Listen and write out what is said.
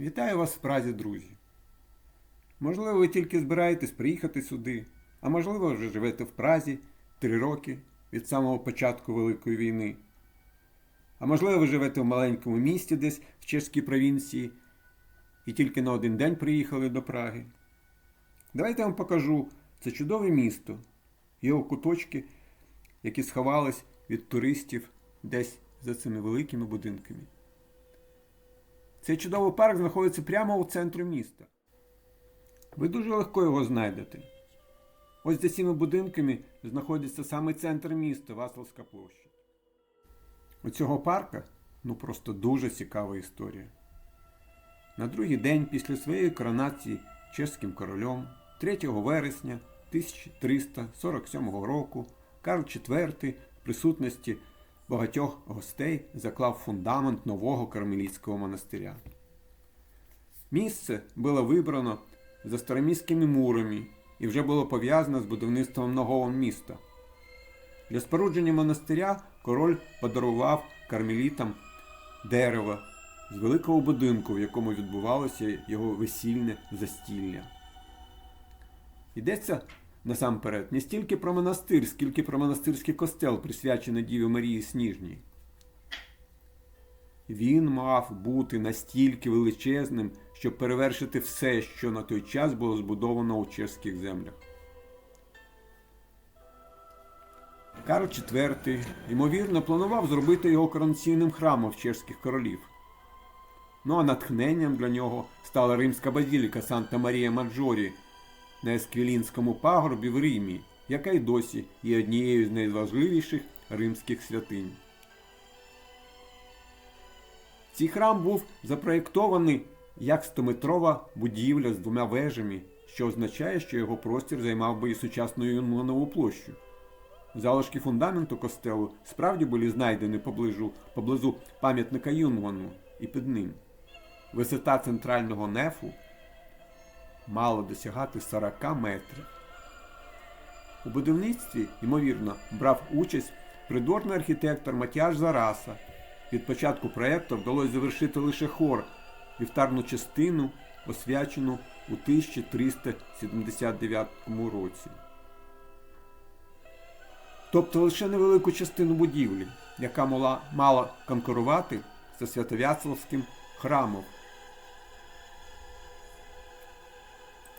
Вітаю вас в Празі, друзі. Можливо, ви тільки збираєтесь приїхати сюди, а можливо, вже живете в Празі три роки від самого початку Великої війни. А можливо, ви живете в маленькому місті десь в чеській провінції і тільки на один день приїхали до Праги. Давайте я вам покажу це чудове місто, його куточки, які сховались від туристів десь за цими великими будинками. Цей чудовий парк знаходиться прямо у центрі міста. Ви дуже легко його знайдете. Ось за цими будинками знаходиться саме центр міста, Васловська площа. У цього парка ну просто дуже цікава історія. На другий день після своєї коронації чеським королем 3 вересня 1347 року Карл IV в присутності багатьох гостей заклав фундамент нового кармелітського монастиря. Місце було вибрано за староміськими мурами і вже було пов'язано з будівництвом нового міста. Для спорудження монастиря король подарував кармелітам дерево з великого будинку, в якому відбувалося його весільне застілля. Йдеться насамперед не стільки про монастир, скільки про монастирський костел, присвячений Діві Марії Сніжній. Він мав бути настільки величезним, щоб перевершити все, що на той час було збудовано у чеських землях. Карл IV, ймовірно, планував зробити його коронаційним храмом в чеських королів. Ну а натхненням для нього стала римська базіліка Санта Марія Маджорі на Есквілінському пагорбі в Римі, яка й досі є однією з найважливіших римських святинь. Цей храм був запроєктований як стометрова будівля з двома вежами, що означає, що його простір займав би і сучасну Юнмонову площу. Залишки фундаменту костелу справді були знайдені поближу, поблизу пам'ятника Юнвану і під ним. Висота центрального нефу мала досягати 40 метрів. У будівництві, ймовірно, брав участь придворний архітектор Матіаш Зараса. Від початку проєкту вдалося завершити лише хор, вівтарну частину, освячену у 1379 році. Тобто лише невелику частину будівлі, яка мала, мала конкурувати зі Святовяцлавським храмом